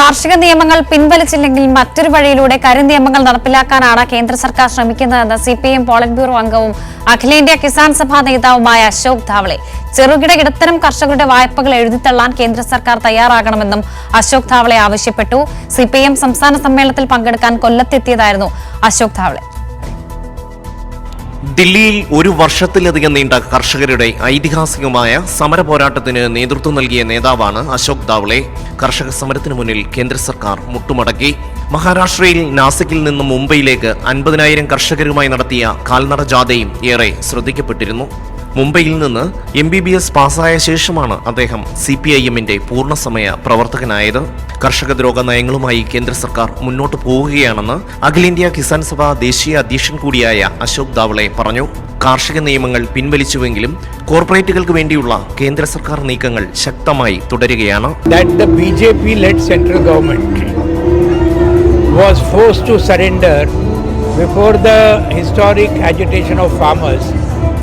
കാർഷിക നിയമങ്ങൾ പിൻവലിച്ചില്ലെങ്കിൽ മറ്റൊരു വഴിയിലൂടെ കരിനിയമങ്ങൾ നടപ്പിലാക്കാനാണ് കേന്ദ്ര സർക്കാർ ശ്രമിക്കുന്നതെന്ന് C P M polit bureau അംഗവും അഖിലേന്ത്യാ കിസാൻ സഭാ നേതാവുമായ അശോക് ധാവളെ. ചെറുകിട ഇടത്തരം കർഷകരുടെ വായ്പകൾ എഴുതിത്തള്ളാൻ കേന്ദ്ര സർക്കാർ തയ്യാറാകണമെന്നും അശോക് ധാവളെ ആവശ്യപ്പെട്ടു. സി സംസ്ഥാന സമ്മേളനത്തിൽ പങ്കെടുക്കാൻ കൊല്ലത്തെത്തിയതായിരുന്നു അശോക് ധാവളെ. ദില്ലിയിൽ ഒരു വർഷത്തിലധികം നീണ്ട കർഷകരുടെ ഐതിഹാസികമായ സമര പോരാട്ടത്തിന് നേതൃത്വം നൽകിയ നേതാവാണ് അശോക് ദാവ്ളെ കർഷക സമരത്തിന് മുന്നിൽ കേന്ദ്ര സർക്കാർ മുട്ടുമടക്കി. മഹാരാഷ്ട്രയിൽ നാസിക്കിൽ നിന്നും മുംബൈയിലേക്ക് അൻപതിനായിരം കർഷകരുമായി നടത്തിയ കാൽനട ജാഥയും ഏറെ ശ്രദ്ധിക്കപ്പെട്ടിരുന്നു. മുംബൈയിൽ നിന്ന് എം ബി ബി എസ് പാസ്സായ ശേഷമാണ് അദ്ദേഹം സി പി ഐ എമ്മിന്റെ പൂർണസമയ പ്രവർത്തകനായത്. കർഷക ദ്രോഹ നയങ്ങളുമായി കേന്ദ്ര സർക്കാർ മുന്നോട്ട് പോവുകയാണെന്ന് അഖിലേന്ത്യാ കിസാൻ സഭ ദേശീയ അധ്യക്ഷൻ കൂടിയായ അശോക് ദാവളെ പറഞ്ഞു കാർഷിക നിയമങ്ങൾ പിൻവലിച്ചുവെങ്കിലും കോർപ്പറേറ്റുകൾക്ക് വേണ്ടിയുള്ള കേന്ദ്ര സർക്കാർ നീക്കങ്ങൾ ശക്തമായി തുടരുകയാണ് was forced to surrender before the historic agitation of farmers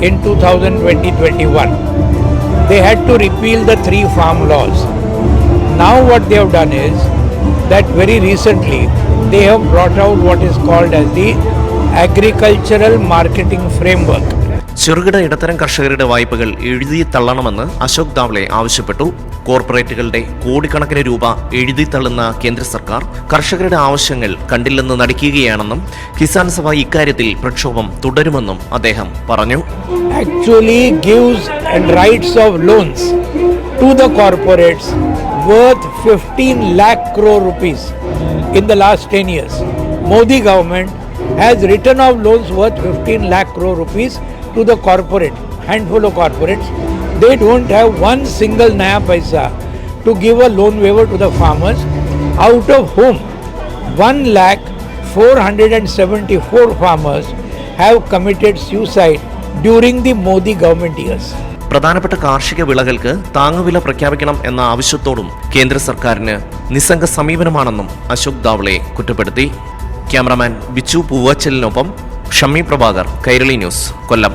in 2020-21. They had to repeal the three farm laws. Now what they have done is that very recently they have brought out what is called as the agricultural marketing framework. ചെറുകിട ഇടത്തരം കർഷകരുടെ വായ്പകൾ എഴുതി തള്ളണമെന്ന് അശോക് ദാവ്ലെ ആവശ്യപ്പെട്ടു കോർപ്പറേറ്റുകളുടെ കോടിക്കണക്കിന് രൂപ എഴുതി തള്ളുന്ന കേന്ദ്ര സർക്കാർ കർഷകരുടെ ആവശ്യങ്ങൾ കണ്ടില്ലെന്ന് നടിക്കുകയാണെന്നും കിസാൻ സഭ ഇക്കാര്യത്തിൽ പ്രക്ഷോഭം തുടരുമെന്നും അദ്ദേഹം പറഞ്ഞു actually gives and writes off loans to the corporates worth 15 lakh crore rupees in the last 10 years. Modi government has written off loans worth 15 lakh crore rupees to the corporate, handful of corporates. They don't have one single naya paisa to give a loan waiver to the farmers, out of whom 1 lakh 474 farmers have committed suicide during the Modi government years. പ്രധാനപ്പെട്ട കാർഷിക വിളകൾക്ക് താങ്ങുവില പ്രഖ്യാപിക്കണം എന്ന ആവശ്യത്തോടും കേന്ദ്ര സർക്കാരിന് നിസ്സംഗ സമീപനമാണെന്നും അശോക് ദാവളെ കുറ്റപ്പെടുത്തി. Cameraman Bichu പൂവച്ചലിനൊപ്പം Shammi Prabhakar Kairali news കൊല്ലം.